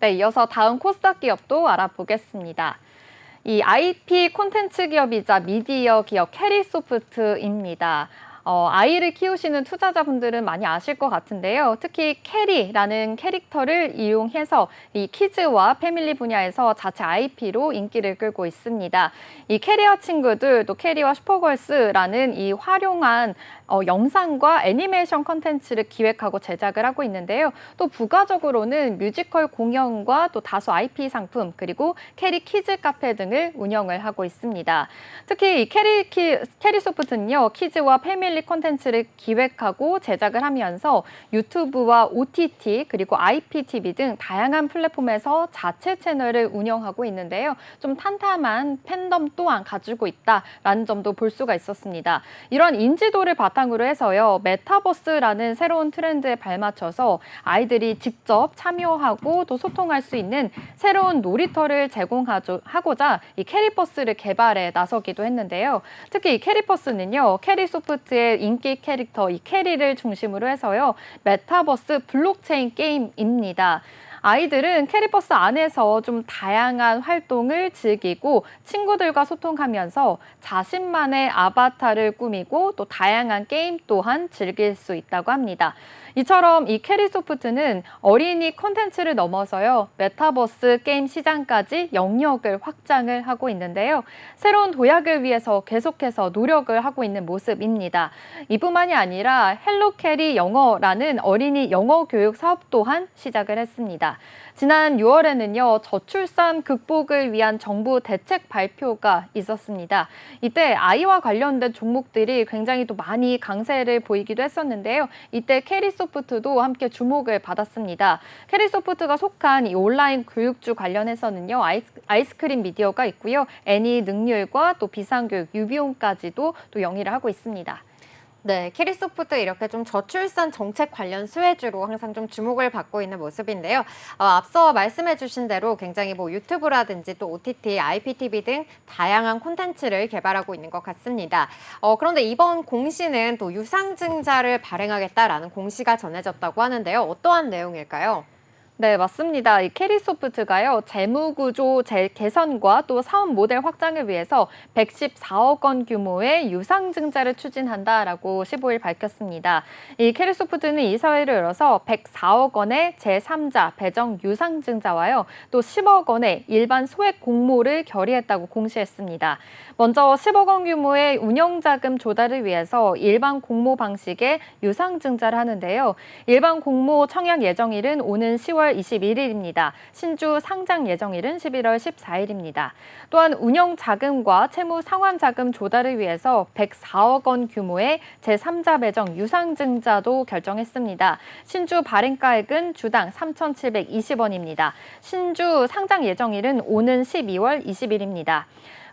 네, 이어서 다음 코스닥 기업도 알아보겠습니다. 이 IP 콘텐츠 기업이자 미디어 기업 캐리소프트입니다. 어, 아이를 키우시는 투자자분들은 많이 아실 것 같은데요. 특히 캐리라는 캐릭터를 이용해서 이 키즈와 패밀리 분야에서 자체 IP로 인기를 끌고 있습니다. 이 캐리어 친구들, 또 캐리와 슈퍼걸스라는 이 활용한 어, 영상과 애니메이션 컨텐츠를 기획하고 제작을 하고 있는데요. 또 부가적으로는 뮤지컬 공연과 또 다수 IP 상품 그리고 캐리 키즈 카페 등을 운영을 하고 있습니다. 특히 이 캐리 키, 캐리 소프트는요 키즈와 패밀리 콘텐츠를 기획하고 제작을 하면서 유튜브와 OTT 그리고 IPTV 등 다양한 플랫폼에서 자체 채널을 운영하고 있는데요. 좀 탄탄한 팬덤 또한 가지고 있다라는 점도 볼 수가 있었습니다. 이런 인지도를 바탕으로 해서요 메타버스라는 새로운 트렌드에 발맞춰서 아이들이 직접 참여하고 또 소통할 수 있는 새로운 놀이터를 제공하고자 이 캐리버스를 개발에 나서기도 했는데요. 특히 이 캐리버스는요 캐리소프트의 인기 캐릭터 이 캐리를 중심으로 해서요 메타버스 블록체인 게임입니다. 아이들은 캐리버스 안에서 좀 다양한 활동을 즐기고 친구들과 소통하면서 자신만의 아바타를 꾸미고 또 다양한 게임 또한 즐길 수 있다고 합니다. 이처럼 이 캐리소프트는 어린이 콘텐츠를 넘어서요 메타버스 게임 시장까지 영역을 확장을 하고 있는데요. 새로운 도약을 위해서 계속해서 노력을 하고 있는 모습입니다. 이뿐만이 아니라 헬로 캐리 영어라는 어린이 영어 교육 사업 또한 시작을 했습니다 지난 6월에는요 저출산 극복을 위한 정부 대책 발표가 있었습니다 이때 아이와 관련된 종목들이 굉장히 또 많이 강세를 보이기도 했었는데요 이때 캐리 캐리소프트도 함께 주목을 받았습니다. 캐리소프트가 속한 이 온라인 교육주 관련해서는요. 아이스, 크림 미디어가 있고요. 애니 능률과 또 비상교육, 유비용까지도 또 영위를 하고 있습니다. 네, 캐리소프트 이렇게 좀 저출산 정책 관련 수혜주로 항상 좀 주목을 받고 있는 모습인데요. 어, 앞서 말씀해주신 대로 굉장히 뭐 유튜브라든지 또 OTT, IPTV 등 다양한 콘텐츠를 개발하고 있는 것 같습니다. 어, 그런데 이번 공시는 또 유상증자를 발행하겠다라는 공시가 전해졌다고 하는데요. 어떠한 내용일까요? 네, 맞습니다. 이 캐리소프트가요, 재무구조 개선과 또 사업 모델 확장을 위해서 114억 원 규모의 유상증자를 추진한다라고 15일 밝혔습니다. 이 캐리소프트는 이사회를 열어서 104억 원의 제3자 배정 유상증자와요, 또 10억 원의 일반 소액 공모를 결의했다고 공시했습니다. 먼저 10억 원 규모의 운영자금 조달을 위해서 일반 공모 방식의 유상증자를 하는데요. 일반 공모 청약 예정일은 오는 10월 10월 21일입니다. 신주 상장 예정일은 11월 14일입니다. 또한 운영 자금과 채무 상환 자금 조달을 위해서 104억 원 규모의 제3자 배정 유상 증자도 결정했습니다. 신주 발행가액은 주당 3,720원입니다. 신주 상장 예정일은 오는 12월 20일입니다.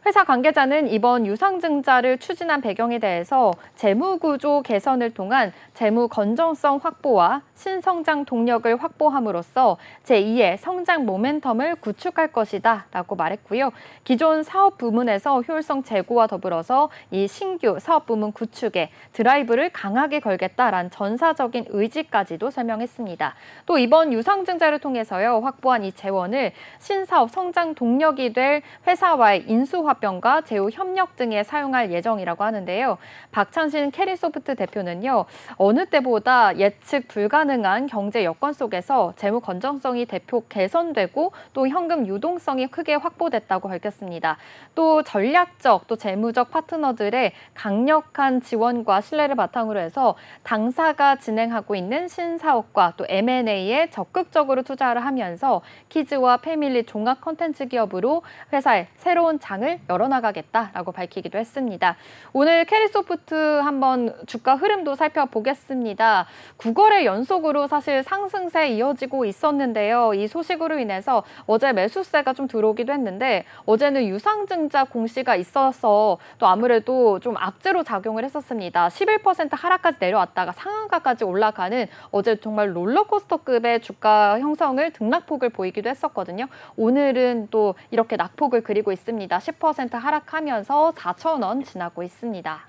회사 관계자는 이번 유상증자를 추진한 배경에 대해서 재무구조 개선을 통한 재무 건전성 확보와 신성장 동력을 확보함으로써 제2의 성장 모멘텀을 구축할 것이다 라고 말했고요. 기존 사업 부문에서 효율성 제고와 더불어서 이 신규 사업 부문 구축에 드라이브를 강하게 걸겠다라는 전사적인 의지까지도 설명했습니다. 또 이번 유상증자를 통해서요. 확보한 이 재원을 신사업 성장 동력이 될 회사와의 인수 화병과 제휴 협력 등에 사용할 예정이라고 하는데요. 박찬신 캐리소프트 대표는요. 어느 때보다 예측 불가능한 경제 여건 속에서 재무 건전성이 대폭 개선되고 또 현금 유동성이 크게 확보됐다고 밝혔습니다. 또 전략적 또 재무적 파트너들의 강력한 지원과 신뢰를 바탕으로 해서 당사가 진행하고 있는 신사업과 또 M&A에 적극적으로 투자를 하면서 키즈와 패밀리 종합 컨텐츠 기업으로 회사의 새로운 장을 열어나가겠다라고 밝히기도 했습니다. 오늘 캐리소프트 한번 주가 흐름도 살펴보겠습니다. 했습니다. 9거래 연속으로 사실 상승세 이어지고 있었는데요. 이 소식으로 인해서 어제 매수세가 좀 들어오기도 했는데 어제는 유상증자 공시가 있어서 또 아무래도 좀 악재로 작용을 했었습니다. 11% 하락까지 내려왔다가 상한가까지 올라가는 어제 정말 롤러코스터급의 주가 형성을 등락폭을 보이기도 했었거든요. 오늘은 또 이렇게 낙폭을 그리고 있습니다. 10% 하락하면서 4천 원 지나고 있습니다.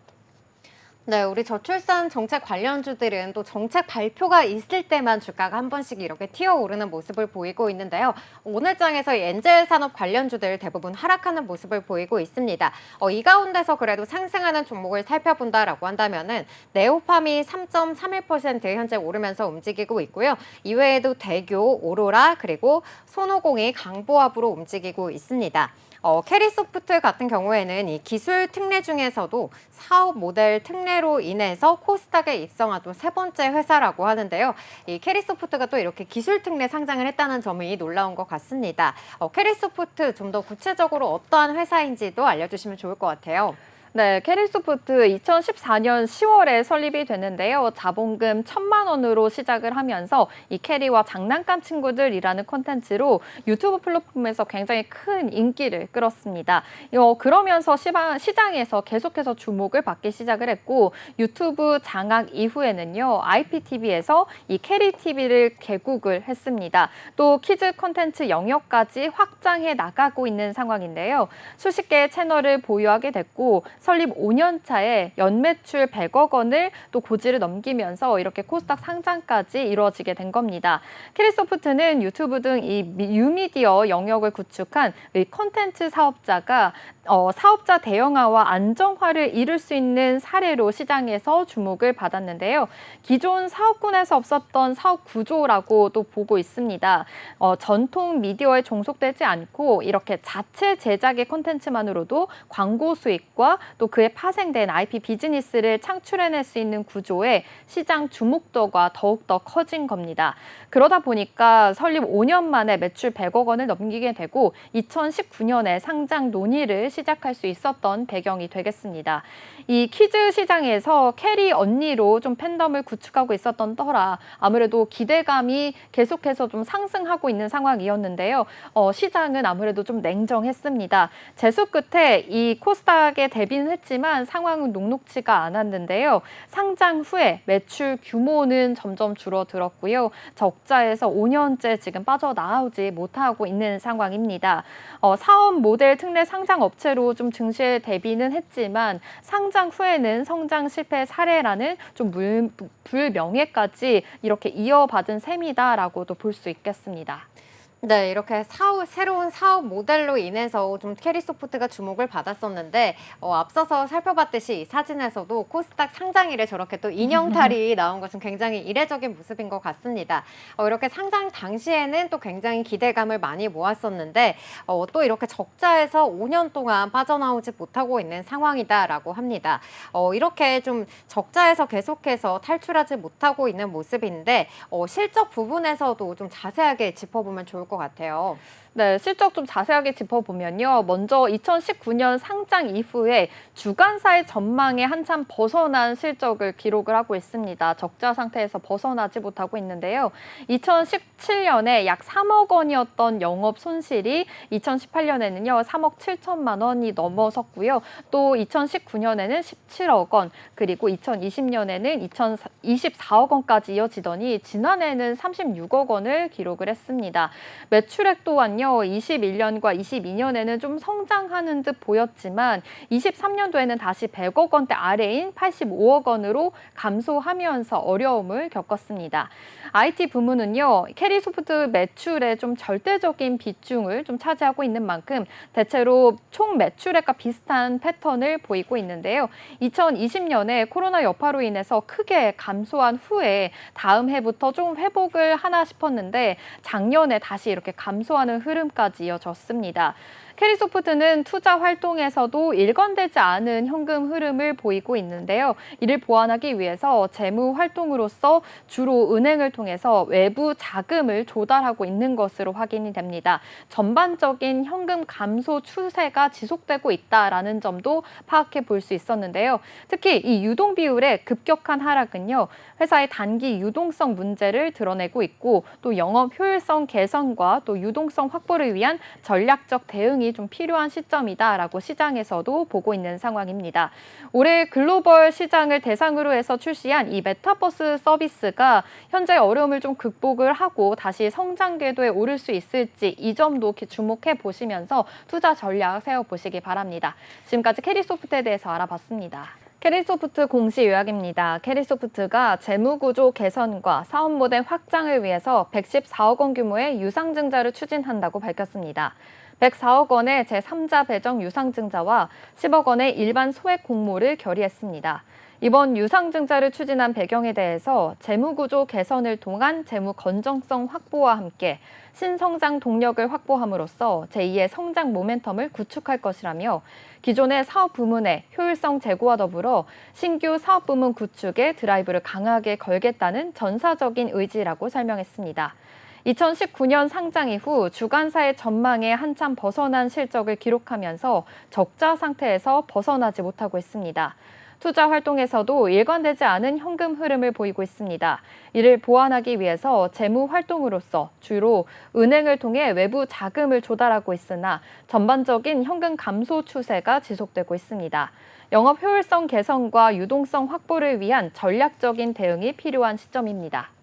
네, 우리 저출산 정책 관련주들은 또 정책 발표가 있을 때만 주가가 한 번씩 이렇게 튀어 오르는 모습을 보이고 있는데요. 오늘 장에서 이 엔젤 산업 관련주들 대부분 하락하는 모습을 보이고 있습니다. 어, 이 가운데서 그래도 상승하는 종목을 살펴본다라고 한다면은 네오팜이 3.31% 현재 오르면서 움직이고 있고요. 이외에도 대교, 오로라 그리고 손오공이 강보합으로 움직이고 있습니다. 어, 캐리소프트 같은 경우에는 이 기술 특례 중에서도 사업 모델 특례로 인해서 코스닥에 입성한 또세 번째 회사라고 하는데요. 이 캐리소프트가 또 이렇게 기술 특례 상장을 했다는 점이 놀라운 것 같습니다. 어, 캐리소프트 좀 더 구체적으로 어떠한 회사인지도 알려주시면 좋을 것 같아요. 네, 캐리소프트 2014년 10월에 설립이 됐는데요. 자본금 천만 원으로 시작을 하면서 이 캐리와 장난감 친구들이라는 콘텐츠로 유튜브 플랫폼에서 굉장히 큰 인기를 끌었습니다. 어, 그러면서 시바, 시장에서 계속해서 주목을 받기 시작을 했고 유튜브 장악 이후에는요. IPTV에서 이 캐리 TV를 개국을 했습니다. 또 키즈 콘텐츠 영역까지 확장해 나가고 있는 상황인데요. 수십 개의 채널을 보유하게 됐고 설립 5년 차에 연매출 100억 원을 또 고지를 넘기면서 이렇게 코스닥 상장까지 이루어지게 된 겁니다. 캐리소프트는 유튜브 등 이 유미디어 영역을 구축한 이 콘텐츠 사업자가 어, 사업자 대형화와 안정화를 이룰 수 있는 사례로 시장에서 주목을 받았는데요. 기존 사업군에서 없었던 사업 구조라고 또 보고 있습니다. 어, 전통 미디어에 종속되지 않고 이렇게 자체 제작의 콘텐츠만으로도 광고 수익과 또 그에 파생된 IP 비즈니스를 창출해낼 수 있는 구조에 시장 주목도가 더욱더 커진 겁니다. 그러다 보니까 설립 5년 만에 매출 100억 원을 넘기게 되고 2019년에 상장 논의를 시작할 수 있었던 배경이 되겠습니다. 이 키즈 시장에서 캐리 언니로 좀 팬덤을 구축하고 있었던 터라 아무래도 기대감이 계속해서 좀 상승하고 있는 상황이었는데요. 어, 시장은 아무래도 좀 냉정했습니다. 재수 끝에 이 코스닥에 대비 는 했지만 상황은 녹록치가 않았는데요. 상장 후에 매출 규모는 점점 줄어들었고요. 적자에서 5년째 지금 빠져나오지 못하고 있는 상황입니다. 어, 사업 모델 특례 상장 업체로 좀 증시에 대비는 했지만 상장 후에는 성장 실패 사례라는 좀 물, 불명예까지 이렇게 이어받은 셈이다라고도 볼 수 있겠습니다. 네, 이렇게 사업, 새로운 사업 모델로 인해서 좀 캐리소프트가 주목을 받았었는데, 어, 앞서서 살펴봤듯이 이 사진에서도 코스닥 상장일에 저렇게 또 인형탈이 나온 것은 굉장히 이례적인 모습인 것 같습니다. 어, 이렇게 상장 당시에는 또 굉장히 기대감을 많이 모았었는데, 어, 또 이렇게 적자에서 5년 동안 빠져나오지 못하고 있는 상황이다라고 합니다. 어, 이렇게 좀 적자에서 계속해서 탈출하지 못하고 있는 모습인데, 어, 실적 부분에서도 좀 자세하게 짚어보면 좋을 것 같아요. 네, 실적 좀 자세하게 짚어보면요. 먼저 2019년 상장 이후에 주간사의 전망에 한참 벗어난 실적을 기록을 하고 있습니다. 적자 상태에서 벗어나지 못하고 있는데요. 2017년에 약 3억 원이었던 영업 손실이 2018년에는요, 3억 7천만 원이 넘어섰고요. 또 2019년에는 17억 원, 그리고 2020년에는 2024억 원까지 이어지더니 지난해는 36억 원을 기록을 했습니다. 매출액 또한요, 21년과 22년에는 좀 성장하는 듯 보였지만 23년도에는 다시 100억 원대 아래인 85억 원으로 감소하면서 어려움을 겪었습니다. IT 부문은요, 캐리소프트 매출의 좀 절대적인 비중을 좀 차지하고 있는 만큼 대체로 총 매출액과 비슷한 패턴을 보이고 있는데요. 2020년에 코로나 여파로 인해서 크게 감소한 후에 다음 해부터 좀 회복을 하나 싶었는데 작년에 다시 이렇게 감소하는 흐름까지 이어졌습니다. 캐리소프트는 투자 활동에서도 일관되지 않은 현금 흐름을 보이고 있는데요. 이를 보완하기 위해서 재무 활동으로서 주로 은행을 통해서 외부 자금을 조달하고 있는 것으로 확인이 됩니다. 전반적인 현금 감소 추세가 지속되고 있다라는 점도 파악해 볼 수 있었는데요. 특히 이 유동 비율의 급격한 하락은요. 회사의 단기 유동성 문제를 드러내고 있고 또 영업 효율성 개선과 또 유동성 확보를 위한 전략적 좀 필요한 시점이다라고 시장에서도 보고 있는 상황입니다. 올해 글로벌 시장을 대상으로 해서 출시한 이 메타버스 서비스가 현재 어려움을 좀 극복을 하고 다시 성장 궤도에 오를 수 있을지 이 점도 주목해 보시면서 투자 전략 세워 보시기 바랍니다. 지금까지 캐리소프트에 대해서 알아봤습니다. 캐리소프트 공시 요약입니다. 캐리소프트가 재무구조 개선과 사업 모델 확장을 위해서 114억 원 규모의 유상증자를 추진한다고 밝혔습니다. 104억 원의 제3자 배정 유상증자와 10억 원의 일반 소액 공모를 결의했습니다. 이번 유상증자를 추진한 배경에 대해서 재무구조 개선을 통한 재무 건정성 확보와 함께 신성장 동력을 확보함으로써 제2의 성장 모멘텀을 구축할 것이라며 기존의 사업 부문의 효율성 제고와 더불어 신규 사업 부문 구축에 드라이브를 강하게 걸겠다는 전사적인 의지라고 설명했습니다. 2019년 상장 이후 주간사의 전망에 한참 벗어난 실적을 기록하면서 적자 상태에서 벗어나지 못하고 있습니다. 투자 활동에서도 일관되지 않은 현금 흐름을 보이고 있습니다. 이를 보완하기 위해서 재무 활동으로서 주로 은행을 통해 외부 자금을 조달하고 있으나 전반적인 현금 감소 추세가 지속되고 있습니다. 영업 효율성 개선과 유동성 확보를 위한 전략적인 대응이 필요한 시점입니다.